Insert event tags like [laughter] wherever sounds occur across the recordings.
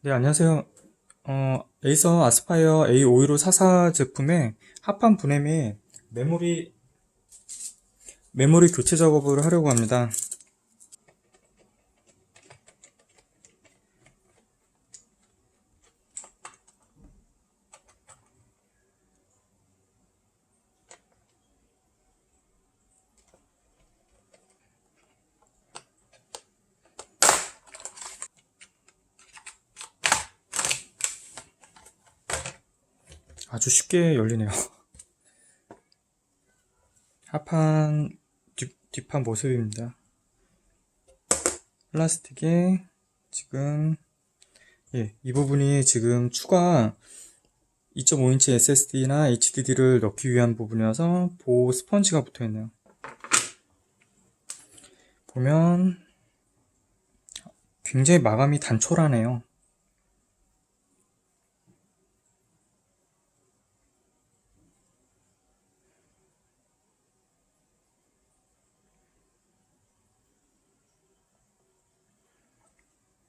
네, 안녕하세요. 어, 에이서 아스파이어 A51544 제품의 합판 분해 및 메모리, 메모리 교체 작업을 하려고 합니다. 아주 쉽게 열리네요. 합판 뒷, 뒷판 모습입니다. 플라스틱에 지금 예, 이 부분이 지금 추가 2.5인치 SSD나 HDD를 넣기 위한 부분이어서 보호 스펀지가 붙어 있네요. 보면 굉장히 마감이 단촐하네요.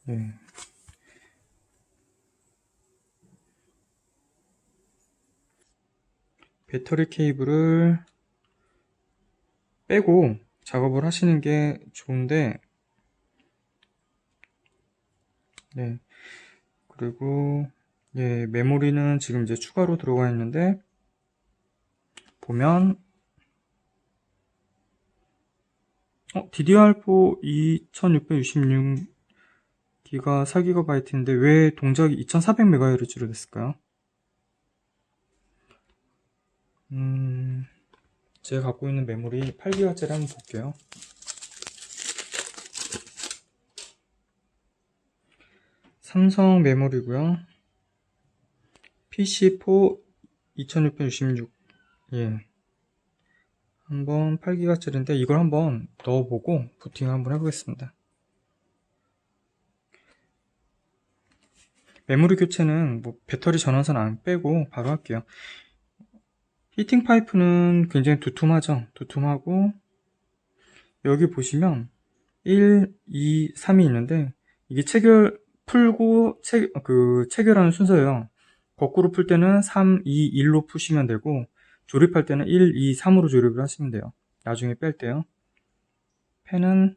예. 배터리 케이블을 빼고 작업을 하시는 게 좋은데, 네. 그리고, 예, 메모리는 지금 이제 추가로 들어가 있는데, 보면, 어, DDR4 2666 기가 4GB인데 왜 동작이 2400MHz로 됐을까요? 음, 제가 갖고 있는 메모리 8GB짜리 한번 볼게요. 삼성 메모리고요. PC4 2666. 예. 한번 8GB짜리인데 이걸 한번 넣어보고 부팅을 한번 해보겠습니다. 메모리 교체는 뭐 배터리 전원선 안 빼고 바로 할게요. 히팅 파이프는 굉장히 두툼하죠. 두툼하고 여기 보시면 1, 2, 3이 있는데 이게 체결 풀고 체, 그 체결하는 순서예요. 거꾸로 풀 때는 3, 2, 1로 푸시면 되고 조립할 때는 1, 2, 3으로 조립을 하시면 돼요. 나중에 뺄 때요. 펜은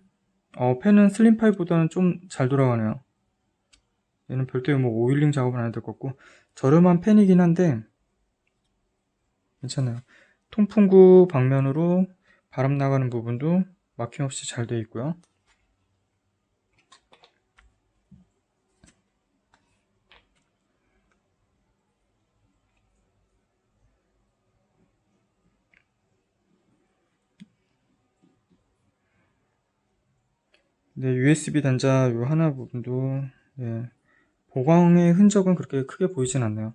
어, 펜은 슬림 파이보다는 좀 잘 돌아가네요. 얘는 별도의 뭐 오일링 작업은 안 해도 될 것 같고 저렴한 펜이긴 한데 괜찮아요. 통풍구 방면으로 바람 나가는 부분도 막힘없이 잘 되어 있고요. 네, USB 단자 요 하나 부분도 예, 보강의 흔적은 그렇게 크게 보이진 않네요.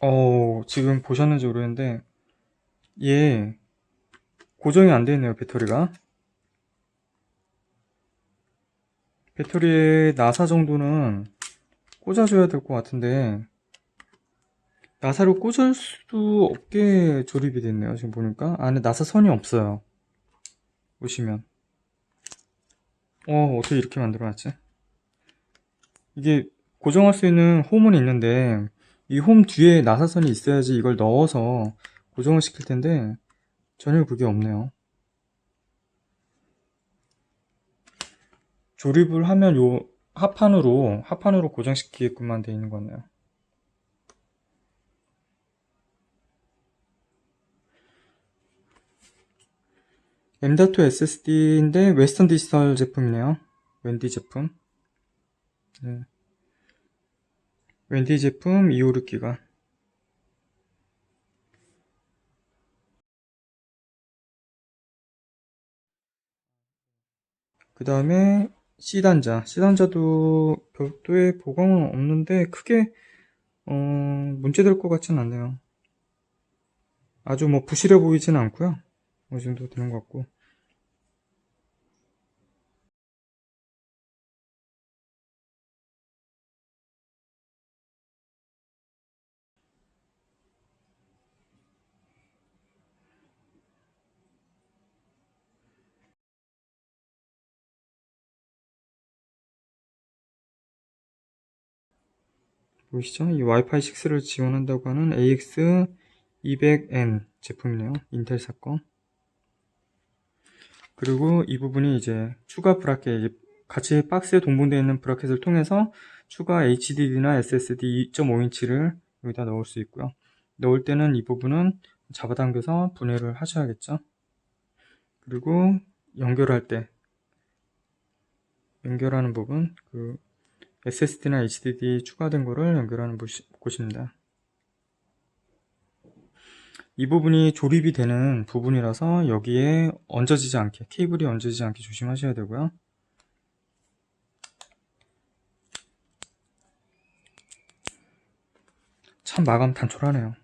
어, 지금 보셨는지 모르겠는데, 얘, 고정이 안 되어 있네요, 배터리가. 배터리에 나사 정도는 꽂아줘야 될 것 같은데, 나사를 꽂을 수 없게 조립이 됐네요, 지금 보니까. 안에 나사 선이 없어요. 보시면. 어, 어떻게 이렇게 만들어놨지? 이게 고정할 수 있는 홈은 있는데, 이 홈 뒤에 나사선이 있어야지 이걸 넣어서 고정을 시킬 텐데, 전혀 그게 없네요. 조립을 하면 요 합판으로, 합판으로 고정시키게끔만 되어 있는 거네요. M.2 SSD인데 웨스턴 디지털 제품이네요. 웬디 제품. 네. 웬디 제품 256 기가. 그 다음에 C단자. C단자도 별도의 보강은 없는데 크게 어, 문제될 것 같지는 않네요. 아주 뭐 부실해 보이지는 않고요. 어느 정도 되는 것 같고 보이시죠? 이 와이파이 6를 지원한다고 하는 AX200N 제품이네요. 인텔 사건. 그리고 이 부분이 이제 추가 브라켓, 같이 박스에 동봉되어 있는 브라켓을 통해서 추가 HDD나 SSD 2.5인치를 여기다 넣을 수 있고요. 넣을 때는 이 부분은 잡아당겨서 분해를 하셔야겠죠. 그리고 연결할 때 연결하는 부분 그 SSD나 HDD 추가된 거를 연결하는 곳입니다. 이 부분이 조립이 되는 부분이라서 여기에 얹어지지 않게 케이블이 얹어지지 않게 조심하셔야 되고요. 참 마감 단촐하네요.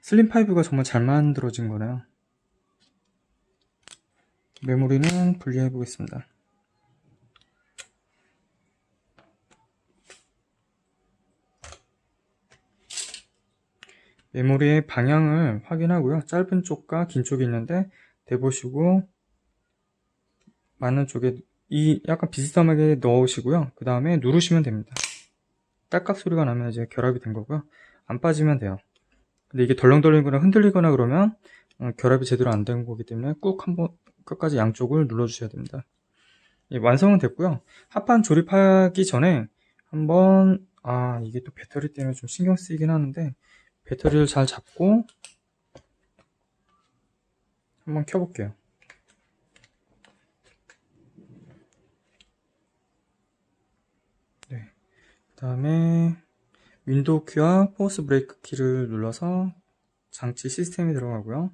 슬림5가 정말 잘 만들어진 거네요. 메모리는 분리해 보겠습니다. 메모리의 방향을 확인하고요. 짧은 쪽과 긴 쪽이 있는데 대보시고 맞는 쪽에 이 약간 비스듬하게 넣으시고요. 그 다음에 누르시면 됩니다. 딸깍 소리가 나면 이제 결합이 된 거고요. 안 빠지면 돼요. 근데 이게 덜렁덜렁거나 흔들리거나 그러면 어, 결합이 제대로 안 된 거기 때문에 꾹 한번 끝까지 양쪽을 눌러주셔야 됩니다. 예, 완성은 됐고요. 합판 조립하기 전에 한번 아 이게 또 배터리 때문에 좀 신경 쓰이긴 하는데 배터리를 잘 잡고 한번 켜볼게요. 네. 그 다음에 윈도우 키와 포스 브레이크 키를 눌러서 장치 시스템이 들어가고요.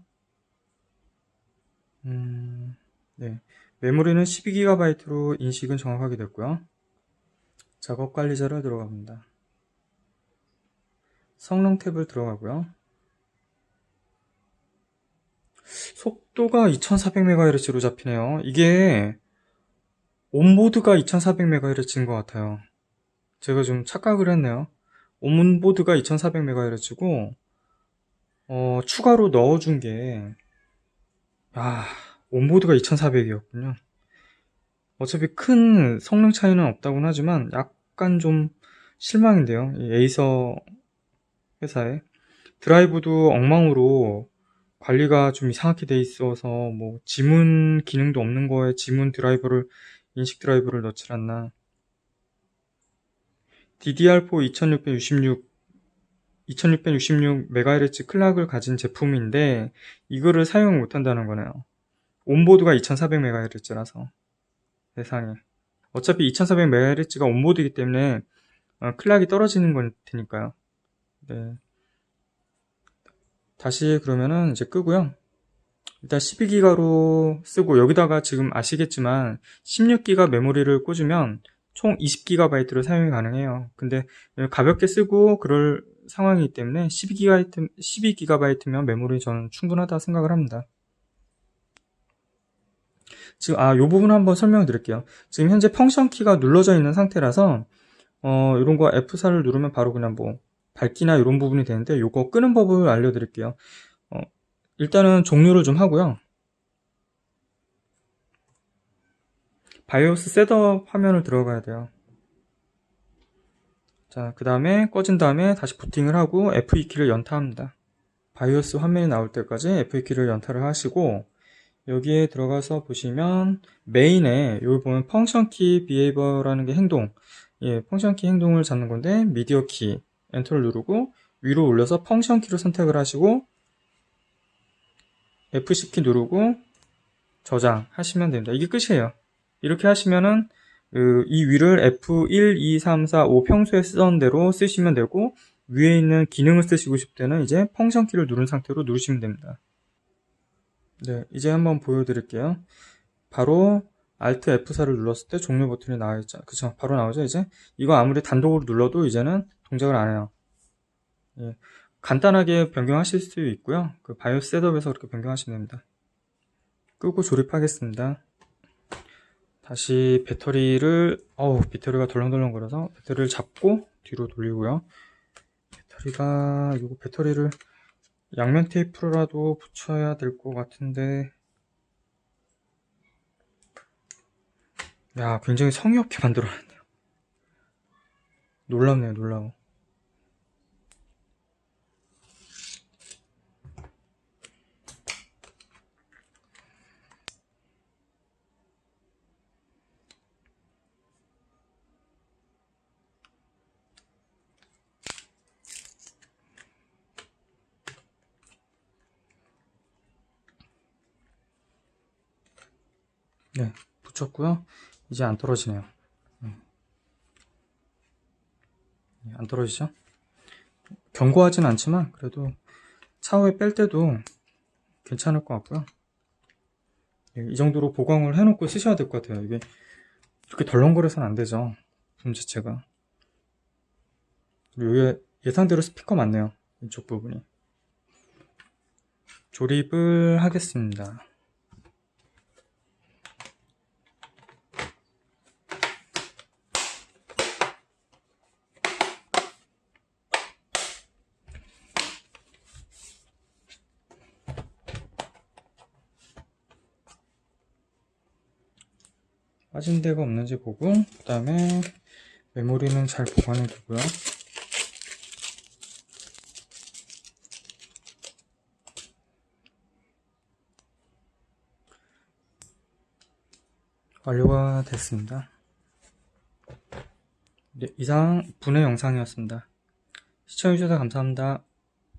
음, 네. 메모리는 12GB로 인식은 정확하게 됐고요. 작업 관리자를 들어갑니다. 성능 탭을 들어가고요. 속도가 2400MHz로 잡히네요. 이게 온보드가 2400MHz인 것 같아요. 제가 좀 착각을 했네요. 온보드가 2400MHz고 어, 추가로 넣어준 게 아, 온보드가 2400이었군요. 어차피 큰 성능 차이는 없다고는 하지만 약간 좀 실망인데요. 이 에이서 회사에 드라이브도 엉망으로 관리가 좀 이상하게 돼 있어서 뭐 지문 기능도 없는 거에 지문 드라이버를 인식 드라이버를 넣질 않나 DDR4 2666 2666MHz 클락을 가진 제품인데 이거를 사용 못한다는 거네요. 온보드가 2400MHz라서 세상에 어차피 2400MHz가 온보드이기 때문에 어, 클락이 떨어지는 건 테니까요. 네. 다시 그러면은 이제 끄고요. 일단 12기가로 쓰고 여기다가 지금 아시겠지만 16기가 메모리를 꽂으면 총 20GB로 사용이 가능해요. 근데 가볍게 쓰고 그럴 상황이기 때문에 12GB, 12GB면 메모리 저는 충분하다 생각을 합니다. 지금 아, 요 부분 한번 설명을 드릴게요. 지금 현재 펑션 키가 눌러져 있는 상태라서 어, 이런 거 F4를 누르면 바로 그냥 뭐 밝기나 이런 부분이 되는데 요거 끄는 법을 알려드릴게요. 어, 일단은 종료를 좀 하고요. 바이오스 셋업 화면을 들어가야 돼요. 자, 그 다음에 꺼진 다음에 다시 부팅을 하고 F2키를 연타합니다. 바이오스 화면이 나올 때까지 F2키를 연타를 하시고 여기에 들어가서 보시면 메인에 여기 보면 펑션 키 비헤이버라는 게 행동 예, 펑션 키 행동을 잡는 건데 미디어 키 엔터를 누르고 위로 올려서 펑션 키로 선택을 하시고 F10 키 누르고 저장하시면 됩니다. 이게 끝이에요. 이렇게 하시면은 그이 위를 F1, 2, 3, 4, 5 평소에 쓰던 대로 쓰시면 되고 위에 있는 기능을 쓰시고 싶을 때는 이제 펑션 키를 누른 상태로 누르시면 됩니다. 네, 이제 한번 보여드릴게요. 바로 Alt F4를 눌렀을 때 종료 버튼이 나와 있죠. 그쵸? 바로 나오죠, 이제? 이거 아무리 단독으로 눌러도 이제는 동작을 안 해요. 예, 간단하게 변경하실 수 있고요. 그 바이오스 셋업에서 그렇게 변경하시면 됩니다. 끄고 조립하겠습니다. 다시 배터리를 어우 배터리가 덜렁덜렁거려서 배터리를 잡고 뒤로 돌리고요. 배터리가 이거 배터리를 양면 테이프라도 붙여야 될 것 같은데 야 굉장히 성의 없게 [laughs] 만들어놨네요. 놀랍네요, 놀라워. 네, 붙였고요. 이제 안 떨어지네요. 음. 네, 안 떨어지죠? 견고하진 않지만 그래도 차후에 뺄 때도 괜찮을 것 같고요. 예, 이 정도로 보강을 해놓고 쓰셔야 될 것 같아요. 이게 이렇게 덜렁거려서는 안 되죠. 품 자체가. 그리고 여기 예상대로 스피커 맞네요. 이쪽 부분이. 조립을 하겠습니다. 빠진 데가 없는지 보고 그 다음에 메모리는 잘 보관해 두고요. 완료가 됐습니다. 네, 이상 분해 영상이었습니다. 시청해주셔서 감사합니다